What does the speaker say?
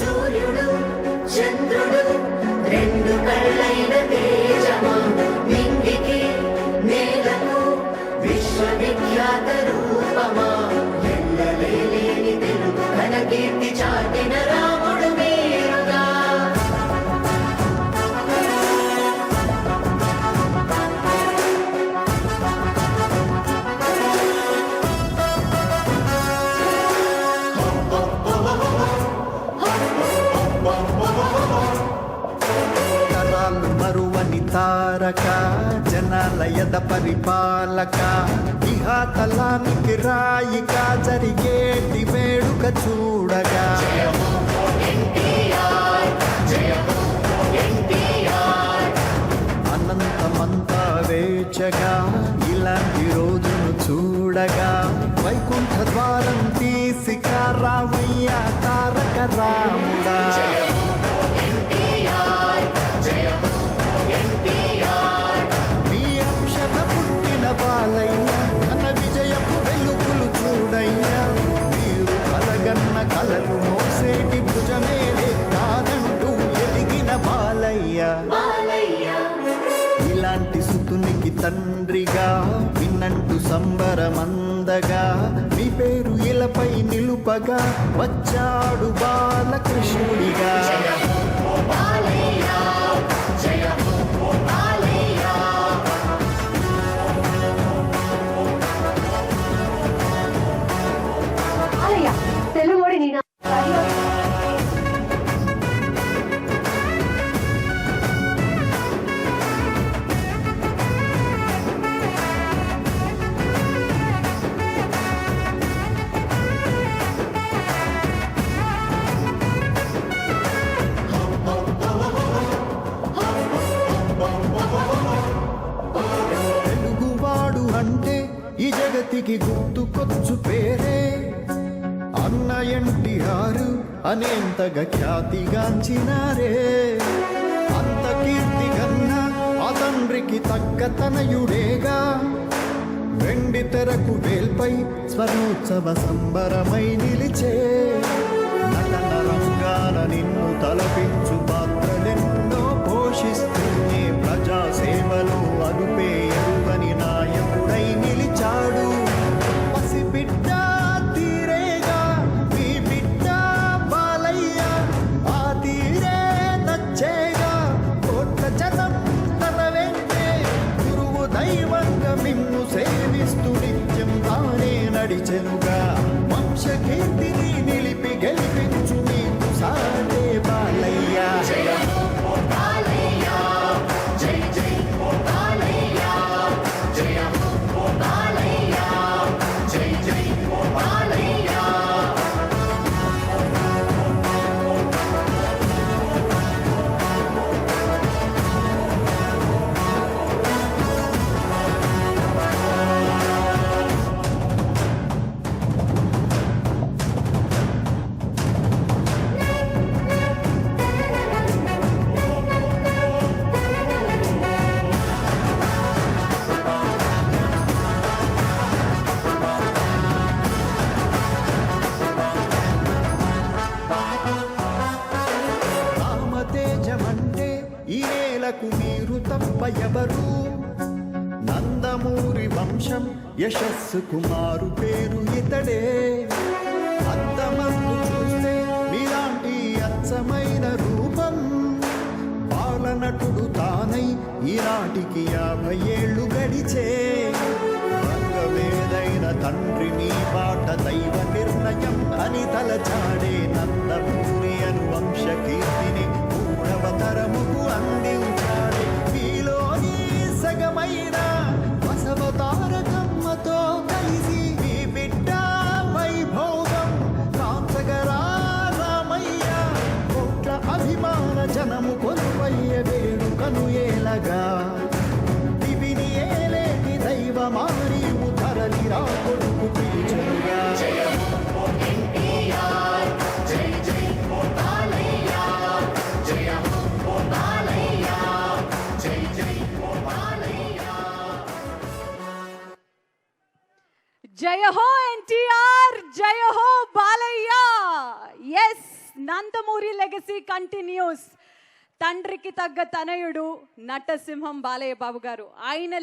సూర్యుడు చంద్రుడు రెండు కళ్ళైన దేవుడు తారక జనాలయద పరిపాలక ఇహాతలానికి రాయిక జరిగేటి వేడుక చూడగా. అనంతమంతా వేచగా ఇలాంటి రోజును చూడగా. వైకుంఠ ద్వారం తీసిక రామయ్య తారక రాముడా. తండ్రిగా విన్నంటు సంబరమందగా మీ పేరు ఇలపై నిలుపగా వచ్చాడు బాలకృష్ణుడిగా. ఈ గుర్తుకొచ్చు పేరే. అన్న ఎన్టీఆర్ అనేంతగా ఖ్యాతిగాంచినారే. అంత కీర్తి కన్నా ఆ తండ్రికి తగ్గ తనయుడేగా. వెండి తెరకు వేల్పై స్వర్ణోత్సవ సంబరమై నిలిచే. నటన రంగాల నిన్ను తలపించు దైవంగా మిమ్ము సేవిస్తూ నిత్యం తానే నడిచెనుగా. వంశకీర్తిని నిలిపి గెలిపించు నేలకు తప్ప ఎవరు నందమూరి వంశం యశస్సు కుమారు పేరు ఇతడే. అంతమందు చూస్తే మీలాంటి అచ్చమైన రూపం. బాలనటుడు తానై ఈనాటికి యాభై ఏళ్ళు గడిచే. రంగమేదైన తండ్రి నీ పాట దైవ నిర్ణయం అని తలచాడే నందమూరి అను వంశ కీర్తిని మూడవ తరముకు అంది. जय हो एनटीआर जय हो Balayya yes Nandamuri legacy continues తండ్రికి తగ్గ తనయుడు నటసింహం బాలయ్య బాబు గారు ఆయన